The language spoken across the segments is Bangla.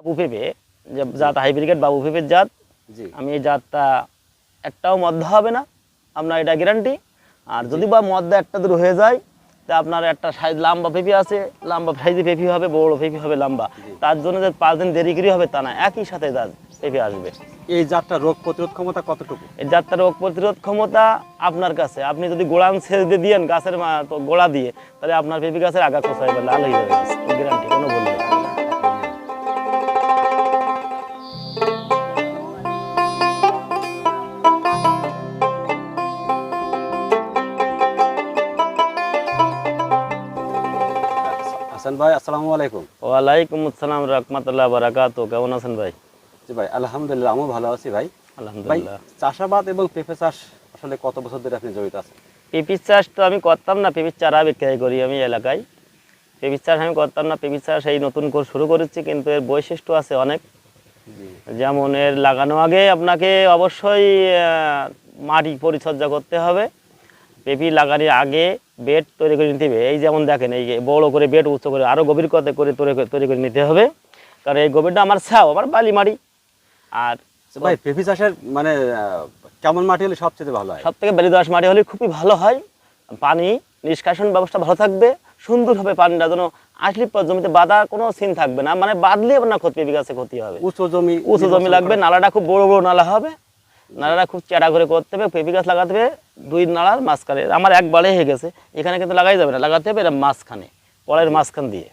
বাবু পেঁপে যে জাত হাইব্রিড বাবু পেঁপের জাত আমি এই জাতটা একটাও মদ্দা হবে না আপনার এটা গ্যারান্টি আর যদি বা মদ্দা একটা দূর হয়ে যায় তা আপনার একটা সাইজ লম্বা পেঁপে আছে লম্বা সাইজে পেঁপে হবে বড় পেঁপে হবে লম্বা। তার জন্য যে পাঁচ দিন দেরি করে হবে তা না একই সাথে জাত পেঁপে আসবে। এই জাতটা রোগ প্রতিরোধ ক্ষমতা কতটুকু? এই জাতটা রোগ প্রতিরোধ ক্ষমতা আপনার কাছে। আপনি যদি গোড়ান ছেড়ে দিয়ে দিয়েন গাছের মা- গোড়া দিয়ে তাহলে আপনার পেঁপে গাছের আগা কোথায় যাবে লাল হয়ে যাবে গ্যারান্টি ভাই আসসালামু আলাইকুম। ওয়ালাইকুম আসসালাম রহমতুল্লাহ বারাকাত কেমন আছেন ভাই? জি ভাই আলহামদুলিল্লাহ আমিও ভালো আছি ভাই। আলহামদুলিল্লাহ। চাষাবাদ এবং পেঁপে চাষ আসলে কত বছর ধরে আপনি জড়িত আছেন? পেঁপির চাষ তো আমি করতাম না পেঁপির চারা বিক্রয় করি আমি এলাকায়। পেঁপির চাষ আমি করতাম না পেঁপির চাষ এই নতুন করে শুরু করেছি কিন্তু এর বৈশিষ্ট্য আছে অনেক। যেমন এর লাগানো আগে আপনাকে অবশ্যই মাটি পরিচর্যা করতে হবে। পেঁপি লাগানোর আগে বেড তৈরি করে নিতে হবে। এই যেমন দেখেন এই যে বড় করে বেড উচ্চ করে আরও গভীর করতে করে তৈরি করে- তৈরি করে নিতে হবে। কারণ এই গভীরটা আমার ছাও আমার বালি মাটি। আর ভাই পেঁপে চাষের মানে কেমন মাটি হলে সবচেয়ে ভালো হয়? সব থেকে বেলি দোয়াশ মাটি হলে খুবই ভালো হয়। পানি নিষ্কাশন ব্যবস্থা ভালো থাকবে সুন্দর হবে পানিটা যেন আসলে পর জমিতে বাঁধার কোনো সিন থাকবে না। মানে বাদলে আপনার ক্ষতি পেঁপে গাছে ক্ষতি হবে। উঁচু জমি উঁচু জমি লাগবে নালাটা খুব বড় বড় নালা হবে। নালাটা খুব চেড়া করে করতে হবে পেঁপে গাছ লাগাতে হবে দুই নালার মাঝখানে। আমার একবারে হয়ে গেছে এখানে কিন্তু লাগাই যাবে না লাগাতে হবে এটা মাঝখানে পরের মাঝখান দিয়ে।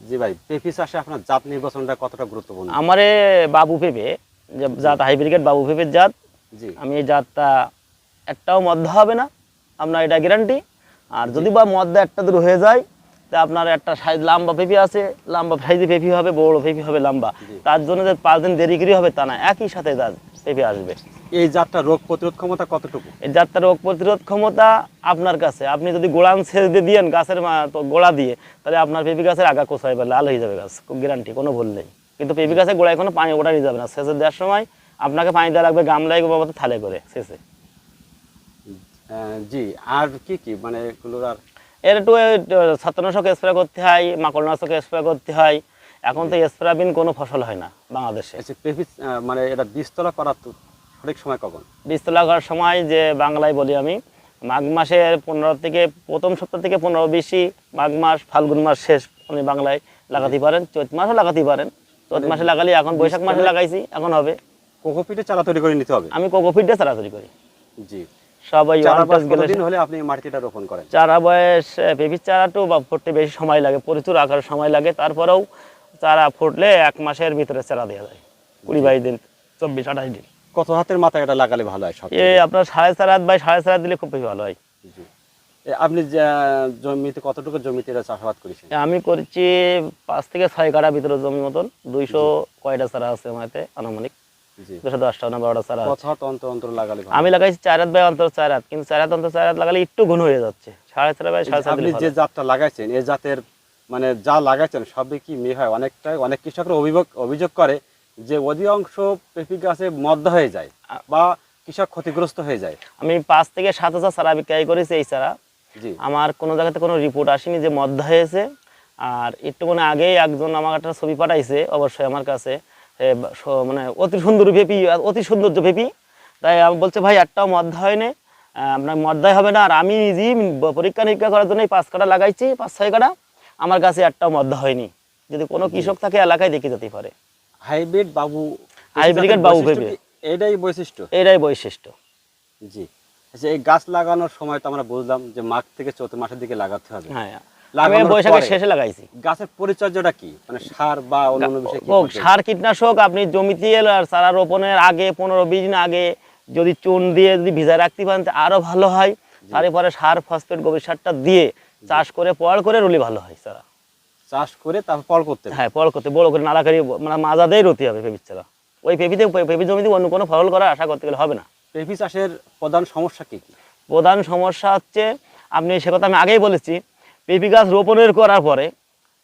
জি ভাই পেঁপে চাষে আপনার জাত নির্বাচনটা কতটা গুরুত্বপূর্ণ? আমারে বাবু পেঁপে যে জাত হাইব্রিড বাবু পেঁপের জাত জি। আমি এই জাতটা একটাও মদ্দা হবে না আপনার এটা গ্যারান্টি আর যদি বা মদ্দা একটা দূর হয়ে যায় তা আপনার একটা সাইজ লম্বা পেঁপে আছে লম্বা সাইজে পেঁপে হবে বড় পেঁপে হবে লম্বা। তার জন্য যে পাঁচ দিন দেরি করে হবে তা না একই সাথে পেঁপে আসবে। এই জাতটা রোগ প্রতিরোধ ক্ষমতা কতটুকু? এই জাতটা রোগ প্রতিরোধ ক্ষমতা আপনার কাছে। আপনি যদি গোড়ান ছেড়ে দিয়ে দিয়েন গাছের মা- গোড়া দিয়ে তাহলে আপনার পেঁপে গাছের আগা কোথায় যাবে লাল হয়ে যাবে গাছ। গ্যারান্টি কোনো ভুল নেই। কিন্তু পেঁপে গাছের গোড়ায় কোনো পানি ওটা নিয়ে যাবে না। সেচে দেওয়ার সময় আপনাকে পানি দেওয়া লাগবে গামলায় বাবা থালে করে শেষে। আহ, জি। আর কি কি? মানে এগুলোর আর এর একটু আহ, স্প্রে করতে হয় মাকড়নাশক স্প্রে করতে হয়। এখন তো স্প্রে বিন কোনো ফসল হয় না বাংলাদেশে। আচ্ছা মানে এটা বীজতলা করার তো সঠিক সময় কখন? বীজতলা করার সময় যে বাংলায় বলি আমি মাঘ মাসের পনেরো থেকে প্রথম সপ্তাহ থেকে পনেরো বেশি মাঘ মাস ফাল্গুন মাস শেষ উনি বাংলায় লাগাতে পারেন চৈত মাসও লাগাতে পারেন। চৈত মাসে লাগালে এখন বৈশাখ মাসে লাগাইছি এখন হবে। কোকোপিটে চারা তৈরি করে নিতে হবে? আমি কোকোফিট চারা তৈরি করি। জি। সবাই হলে আপনি মাটিটা রোপণ করেন? চারা বয়স বেবি চারাটু বা ফুটতে বেশি সময় লাগে প্রচুর আকার সময় লাগে তারপরেও চারা ফুটলে এক মাসের ভিতরে চারা দেওয়া যায়। কুড়ি বাইশ দিন চব্বিশ আঠাশ দিন। কত হাতের মাথায় এটা লাগালে ভালো হয় সব এ আপনার সাড়ে চার হাত বাই সাড়ে চার হাত দিলে খুব বেশি ভালো হয়। আপনি জমিতে কতটুকু জমিতে চাষাবাদ করেছেন? আমি করছি পাঁচ থেকে ছয় কাঠা ভিতরে জমি মতন দুইশো কয়টা চারা আছে আমাতে আনুমানিক। দুশো দশটা না বারোটা চারা হাত অন্তর অন্তর লাগালে আমি লাগাইছি চার হাত বাই অন্তর চার হাত কিন্তু চার হাত অন্তর চার হাত লাগালে একটু ঘন হয়ে যাচ্ছে। সাড়ে চার বাই সাড়ে আপনি যে জাতটা লাগাইছেন এই জাতের মানে যা লাগাইছেন সবই কি মেয়ে হয়? অনেকটাই অনেক কৃষকরা অভিযোগ অভিযোগ করে যে অধিকাংশ পেঁপি গাছে মদ্দা হয়ে যায় বা কৃষক ক্ষতিগ্রস্ত হয়ে যায়। আমি পাঁচ থেকে সাত হাজার চারা বিক্রয় করেছি এই চারা। জি। আমার কোনো জায়গাতে কোনো রিপোর্ট আসেনি যে মদ্দা হয়েছে। আর একটু মানে আগেই একজন আমার একটা ছবি পাঠাইছে অবশ্যই আমার কাছে। মানে অতি সুন্দর ভেপি অতি সৌন্দর্য ভেপি তাই আমি বলছে ভাই একটাও মদ্দা হয়নি আপনার মদ্দাই হবে না। আর আমি নিজেই পরীক্ষা নিরীক্ষা করার জন্য পাঁচ কাটা লাগাইছি পাঁচ ছয় কাটা আমার কাছে একটাও মদ্দা হয়নি। যদি কোনো কৃষক থাকে এলাকায় দেখে যেতে পারে। হাইব্রিড বাবু জাতের বাবু। কি? এটাই বৈশিষ্ট্য? এটাই বৈশিষ্ট্য। জি। আচ্ছা এই গাছ লাগানোর সময় তো আমরা বুঝলাম যে মাঘ থেকে চৈত্র মাসের দিকে লাগাতে হবে। হ্যাঁ। আমি বৈশাখের শেষে লাগাইছি। গাছের পরিচর্যাটা কি? মানে সার বা অন্যান্য বিষয় কি ও করতে হবে? সার কীটনাশক আপনি জমিতে আর চারা রোপণের আগে পনেরো বিশ দিন আগে যদি চুন দিয়ে যদি ভিজায় রাখতে পারেন তা আরও ভালো হয়। তারপরে সার ফসফেট গোবর সারটা দিয়ে চাষ করে পড় করে রুলি ভালো হয় চারা চাষ করে তারপর ফল করতে হ্যাঁ পড় করতে বড় করে নালাকারি মানে মাজা দিয়ে রতি হবে পেঁপির চারা। ওই পেঁপিতে পেঁপি জমিতে অন্য কোনো ফসল করার আশা করতে গেলে হবে না। পেঁপি চাষের প্রধান সমস্যা কি কি? প্রধান সমস্যা হচ্ছে আপনি সে কথা আমি আগেই বলেছি পেঁপি গাছ রোপণের করার পরে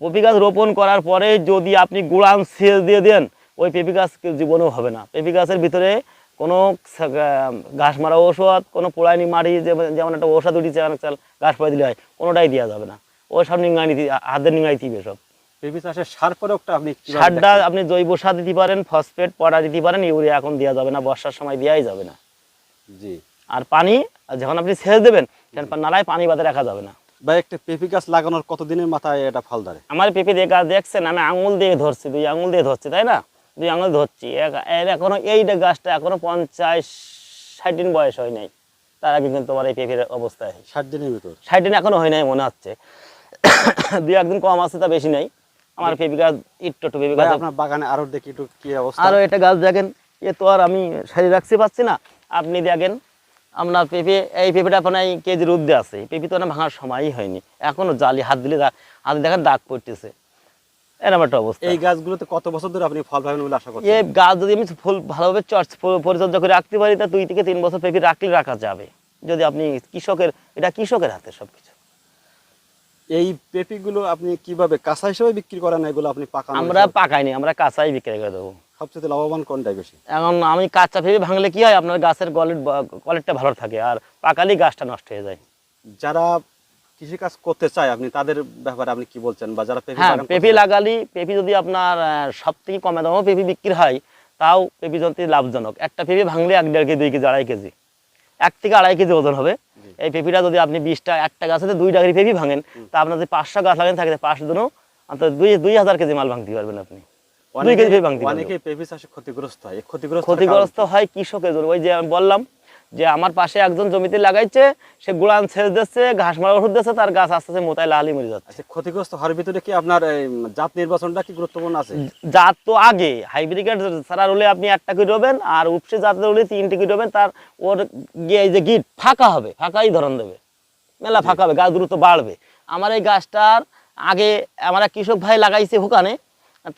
পেঁপি গাছ রোপণ করার পরে যদি আপনি গুড়ান সেচ দিয়ে দেন ওই পেঁপি গাছ জীবনেও হবে না। পেঁপি গাছের ভিতরে কোনো ঘাস মারা ঔষধ কোনো পোড়াইনি মারি যেমন একটা ঔষধ উঠেছে অনেক চাল ঘাস পড়ে দিলে হয় কোনোটাই দেওয়া যাবে না। ও সব নিঙ্গাই নিতে হাতের নিঙ্গাই দিবে সব। পেঁপে চাষের সার প্রয়োগটা আপনি সারটা আপনি জৈব সার দিতে পারেন ফসফেট পটা দিতে পারেন ইউরিয়া এখন দেওয়া যাবে না বর্ষার সময় দেওয়াই যাবে না। জি। আর পানি যখন আপনি সেচ দেবেন নালায় পানি বাদে রাখা যাবে না। ভাই একটা পেঁপে গাছ লাগানোর কতদিনের মাথায় এটা ফল ধরে? আমার পেঁপে দিয়ে গাছ দেখছেন আমি আঙুল দিয়ে ধরছি দুই আঙুল দিয়ে ধরছি তাই না? দুই আঙুল ধরছি। এর এখনও এইটা গাছটা এখনও পঞ্চাশ ষাট দিন বয়স হয় নাই। তার আগে কিন্তু তোমার এই পেঁপের অবস্থায় ষাট দিনের ভিতর? ষাট দিন এখনও হয় নাই মনে হচ্ছে। দুই একদিন কম আছে তা বেশি নাই। আমার পেঁপে গাছ একটু একটু পেঁপে গাছ। আপনার বাগানে আরও দেখি একটু কি অবস্থা। আরও এটা গাছ দেখেন এ তো আর আমি সারি রাখতে পারছি না। আপনি দেখেন আপনার পেঁপে এই পেঁপেটা আপনার এই কেজির উদ্দে আছে। পেঁপে তো না ভাঙার সময়ই হয়নি। এখনও জালি হাত দিলে হাত দেখেন দাগ পড়তেছে। এরকম একটা অবস্থা। এই গাছগুলোতে কত বছর ধরে আপনি ফল পাবেন বলে আশা করছেন? এই গাছ যদি আমি ফুল ভালোভাবে চর্চ পরিচর্যা করে রাখতে পারি তা দুই থেকে তিন বছর পেঁপে রাখলে রাখা যাবে। যদি আপনি কৃষকের এটা কৃষকের হাতে এই পেঁপেগুলো আপনি কীভাবে কাঁচা হিসেবে বিক্রি করেন এগুলো আপনি পাকা আমরা পাকাইনি আমরা কাঁচাই বিক্রি করে দেবো। সবচেয়ে লাভবান কোনটাই বেশি? এখন আমি কাঁচা পেঁপে ভাঙলে কি হয় আপনার গাছের গলের কোয়ালিটিটা ভালো থাকে আর পাকালেই গাছটা নষ্ট হয়ে যায়। যারা কৃষি কাজ করতে চায় আপনি তাদের ব্যাপারে আপনি কি বলছেন? বা যারা পেঁপে হ্যাঁ পেঁপে লাগালি পেঁপে যদি আপনার সব থেকে কমে দামও পেঁপে বিক্রি হয় তাও পেঁপে যদি লাভজনক। একটা পেঁপে ভাঙলে এক দেড় কেজি দুই কেজি আড়াই কেজি। এক থেকে আড়াই কেজি ওজন হবে। এই পেঁপিটা যদি আপনি বিশটা একটা গাছে দুই ডাগরি পেঁপি ভাঙেন তা আপনার যদি পাঁচশো গাছ লাগেন থাকে পাঁচশো জনও অন্তত দুই দুই হাজার কেজি মাল ভাঙতে পারবেন আপনি। দুই কেজি পেঁপে ভাঙতে পারবেন। অনেকে পেঁপে চাষে ক্ষতিগ্রস্ত হয়। ক্ষতিগ্রস্ত ক্ষতিগ্রস্ত হয় কৃষকের জন্য। ওই যে আমি বললাম যে আমার পাশে একজন জমিতে লাগাইছে সে গোড়ান ছেড়ে দিচ্ছে ঘাস মারা ওষুধ দিচ্ছে তার গাছ আস্তে আস্তে মোতায় লালি মরে যাচ্ছে। আচ্ছা ক্ষতিগ্রস্ত হওয়ার ভিতরে কি আপনার জাত নির্বাচনটা কি গুরুত্বপূর্ণ আছে? জাত তো আগে হাইব্রিড ছাড়া রলে আপনি একটা করে রবেন আর উপসে জাতের রলে তিনটে করে রবেন তার ওর গিয়ে এই যে গিট ফাঁকা হবে ফাঁকাই ধরন দেবে। মেলা ফাঁকা হবে গাছ দ্রুত বাড়বে। আমার এই গাছটার আগে আমার এক কৃষক ভাই লাগাইছে ওখানে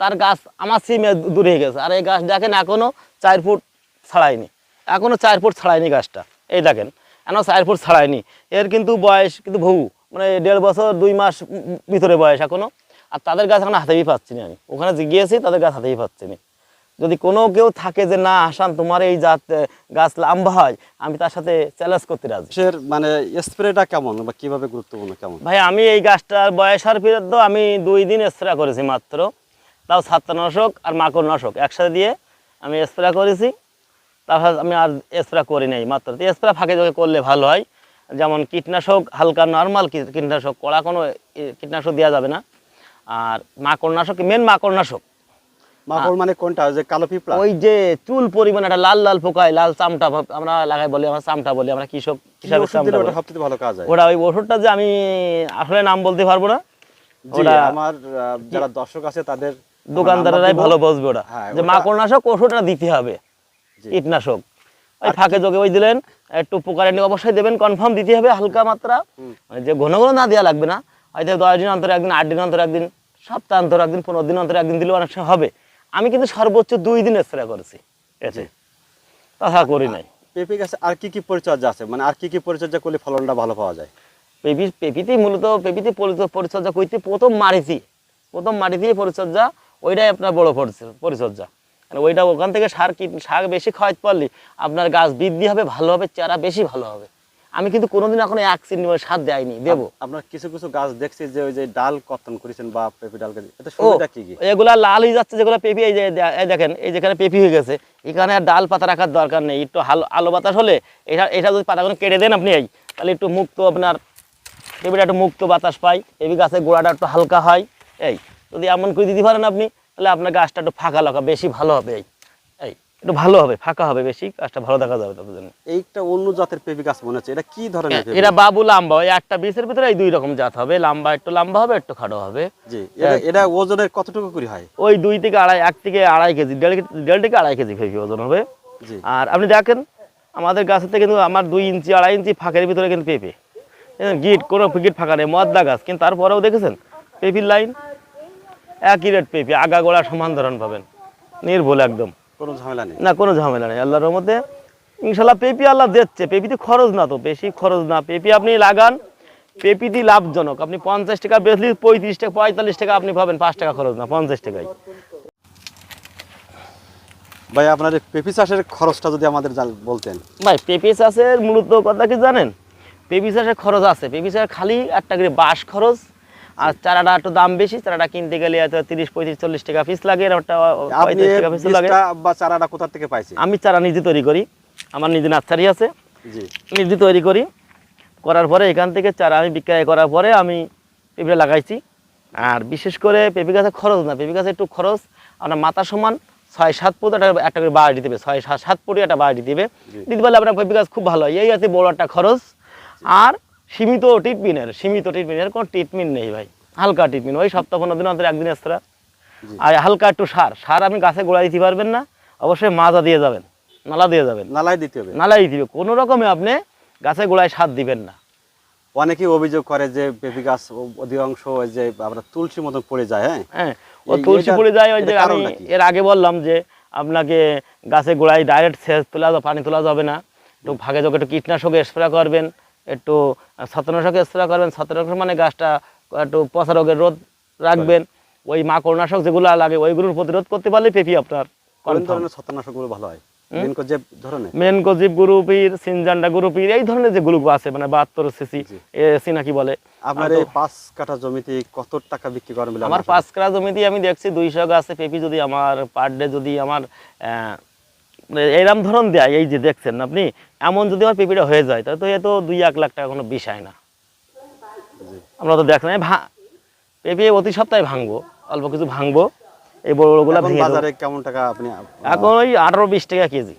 তার গাছ আমার সিমে দূরে গেছে আর এই গাছ না এখনও চার ফুট ছাড়ায়নি এখনও চার ফুট ছাড়ায়নি গাছটা। এই দেখেন এখনও চার ফুট ছাড়ায়নি। এর কিন্তু বয়স কিন্তু বহু মানে দেড় বছর দুই মাস ভিতরে বয়স এখনও আর তাদের গাছ এখন হাতেই পাচ্ছি না আমি। ওখানে যে গিয়েছি তাদের গাছ হাতেই পাচ্ছি না। যদি কোনো কেউ থাকে যে না আসান তোমার এই জাত গাছ লম্বা হয় আমি তার সাথে চ্যালেঞ্জ করতে রাজি। কিসের মানে স্প্রেটা কেমন বা কীভাবে গুরুত্বপূর্ণ কেমন? ভাই আমি এই গাছটার বয়স আর ফেরত আমি দুই দিন স্প্রে করেছি মাত্র। তাও ছাত্রনাশক আর মাকড়নাশক একসাথে দিয়ে আমি স্প্রে করেছি। তারপর আমি আর স্প্রে করি নাই মাত্র। স্প্রে ফাঁকে যোগে করলে ভালো হয়। যেমন কীটনাশক হালকা নর্মাল কীটনাশক কড়া কোনো কীটনাশক দেওয়া যাবে না। আর মাকড়নাশক মেন মাকড়নাশক? মাকড় মানে কোনটা? যে কালো পিঁপড়া? ওই যে চুল পরিমাণ একটা লাল লাল পোকায় লাল চামটা আমরা লাগাই বলি আমরা চামটা বলি আমরা কৃষক হিসাবে। সবচেয়ে ভালো কাজ হয়? ওটা ওই ওষুধটা যে আমি আসলে নাম বলতে পারব না। ওটা আমার যারা দর্শক আছে তাদের দোকানদারেরাই ভালো বসবে ওটা। হ্যাঁ, যে মাকড়নাশক ওষুধটা দিতে হবে। কীটনাশক। ওই ফাঁকে যোগে ওই দিলেন একটু পোকারে নিয়ে অবশ্যই দেবেন কনফার্ম দিতে হবে হালকা মাত্রা। মানে যে ঘন ঘন না দেওয়া লাগবে না। হয়তো দশ দিন অন্তর একদিন আট দিন অন্তর একদিন সপ্তাহ অন্তর একদিন পনেরো দিন অন্তর একদিন দিলেও অনেক সময় হবে। আমি কিন্তু সর্বোচ্চ দুই দিন স্প্রে করেছি। এতে। তাছাড়া করি নাই। পেঁপে গাছে আর কি কি পরিচর্যা আছে? মানে আর কি কি পরিচর্যা করলে ফলনটা ভালো পাওয়া যায়? পেঁপি পেঁপিতে মূলত পেঁপিতে পরিচর্যা করতে প্রথম মারিছি প্রথম মাটি দিয়ে পরিচর্যা ওইটাই আপনার বড় পরিচ- পরিচর্যা। মানে ওইটা ওখান থেকে সার কীট সার বেশি খাওয়াতে পারলে আপনার গাছ বৃদ্ধি হবে ভালো হবে চারা বেশি ভালো হবে। আমি কিন্তু কোনোদিন এখন এক চিনি সার দেয়নি দেবো। আপনার কিছু কিছু গাছ দেখছি যে ওই যে ডাল কর্তন করেছেন বা পেঁপে ডাল কি কি? এগুলা লাল হয়ে যাচ্ছে যেগুলো পেঁপি এই যে দেখেন এই যেখানে পেঁপি হয়ে গেছে এখানে আর ডাল পাতা রাখার দরকার নেই। একটু হালো আলো বাতাস হলে এটা এটা যদি পাতাগুলো কেটে দেন আপনি এই তাহলে একটু মুক্ত আপনার পেঁপিটা একটু মুক্ত বাতাস পাই পেঁপি গাছের গোড়াটা একটু হালকা হয় এই। যদি এমন করে দিতে পারেন আপনি তাহলে আপনার গাছটা একটু ফাঁকা লাগা বেশি ভালো হবে এই। এই একটু ভালো হবে ফাঁকা হবে বেশি গাছটা ভালো দেখা যাবে তাদের জন্য। এইটা অন্য জাতের পেঁপে গাছ মনে হচ্ছে এটা কি ধরনের পেঁপে? এরা বাবু লাম্বা ওই একটা বীজের ভিতরে এই দুই রকম জাত হবে লাম্বা একটু লম্বা হবে একটু খাটো হবে। জি এটা এটা ওজনের কতটুকু করে হয়? ওই দুই থেকে আড়াই এক থেকে আড়াই কেজি দেড় দেড় থেকে আড়াই কেজি ফেপি ওজন হবে। জি। আর আপনি দেখেন আমাদের গাছেতে কিন্তু আমার দুই ইঞ্চি আড়াই ইঞ্চি ফাঁকের ভিতরে কিন্তু পেঁপে। গিট কোনো গিট ফাঁকা নেই মদদা গাছ কিন্তু তারপরেও দেখেছেন পেঁপির লাইন একই রেট পেঁপে আগা গোড়া সমান ধরন পাবেন। নির্ভুল একদম। কোনো ঝামেলা নেই। না কোনো ঝামেলা নেই। আল্লাহর মধ্যে ইনশাল্লাহ পেঁপি আল্লাহ দিচ্ছে। পেঁপিতে খরচ না তো বেশি খরচ না। পেঁপি আপনি লাগান পেঁপিতে লাভজনক। আপনি পঞ্চাশ টাকা বেচলে পঁয়ত্রিশ টাকা পঁয়তাল্লিশ টাকা আপনি পাবেন। পাঁচ টাকা খরচ না পঞ্চাশ টাকায় ভাই আপনার পেঁপে চাষের খরচটা যদি আমাদের বলতেন। ভাই পেঁপে চাষের মূলত কথা কি জানেন? পেঁপে চাষের খরচ আছে। পেঁপে চাষের খালি একটা করে বাঁশ খরচ আর চারাটা একটু দাম বেশি চারাটা কিনতে গেলে হয়তো তিরিশ পঁয়ত্রিশ চল্লিশ টাকা পিস লাগে আর ওটা আপনি পঁয়ত্রিশ টাকা পিস লাগে। বা চারাটা কোথা থেকে পাইছেন? আমি চারা নিজে তৈরি করি আমার নিজে নার্সারি আছে। নিজে তৈরি করি করার পরে এখান থেকে চারা আমি বিক্রয় করার পরে আমি পেঁপে লাগাইছি। আর বিশেষ করে পেঁপে গাছে খরচ না পেঁপে গাছে একটু খরচ আপনার মাথা সমান ছয় সাত ফুট একটা একটা করে বাড়ি দিতে হবে ছয় সাত সাত ফুটে একটা বাড়ি জি। দিতে পারলে আপনার পেঁপে গাছ খুব ভালো হয় এই আছে বড় একটা খরচ। আর সীমিত ট্রিটমেন্টের সীমিত ট্রিটমেন্টের কোনো ট্রিটমেন্ট নেই ভাই। হালকা ট্রিটমেন্ট ওই সপ্তাহ পনেরো দিন অন্তর একদিন এক্সট্রা আর হালকা একটু সার সার আপনি গাছে গোড়া দিতে পারবেন না অবশ্যই মাজা দিয়ে যাবেন নালা দিয়ে যাবেন। নালাই দিতে হবে। নালাই দিবে কোনো রকমে আপনি গাছে গোড়ায় সার দিবেন না। অনেকেই অভিযোগ করে যে পেঁপে গাছ অধিকাংশ ওই যে আমরা তুলসীর মতো পড়ে যায় হ্যাঁ? হ্যাঁ ও তুলসী পড়ে যায় ওই যে আমি এর আগে বললাম যে আপনাকে গাছে গোড়ায় ডাইরেক্ট সেচ তোলা পানি তোলা যাবে না। একটু ভাগে যোগে একটু কীটনাশক স্প্রে করবেন। একটু ছত্রনাশক স্প্রে করবেন ছত্রনাশক মানে গাছটা একটু পচা রোগের রোধ রাখবেন। ওই মাকড়নাশক যেগুলো লাগে ওইগুলোর প্রতিরোধ করতে পারলে পেপি আপনার কোন ধরনের ছত্রনাশকগুলো ভালো হয়। দিনকো যে ধরনের? মেনকোজিপ গ্রুপির সিনজান্ডা গ্রুপির এই ধরনের যে গ্রুপ আছে মানে বাহাত্তর সিসি জি। সিনাকি বলে। আপনার এই পাঁচ কাঠা জমিতে কত টাকা বিক্রি করেন বলে আমার পাঁচ কাঠা জমিতে আমি দেখছি দুইশো গাছে পেঁপি যদি আমার পার ডে যদি আমার এরম ধরন দেয় এই যে দেখছেন আপনি এমন যদি আমার পেঁপিটা হয়ে যায় তাহলে তো এ তো দুই এক লাখ টাকা কোনো বিষয় না। আমরা তো দেখলাম না ভা- পেঁপে অতি সপ্তাহে ভাঙবো অল্প কিছু ভাঙবো এই বড় বড়গুলো ভেঙে। বাজারে কেমন টাকা আপনি এখন ওই আঠারো বিশ টাকা কেজি।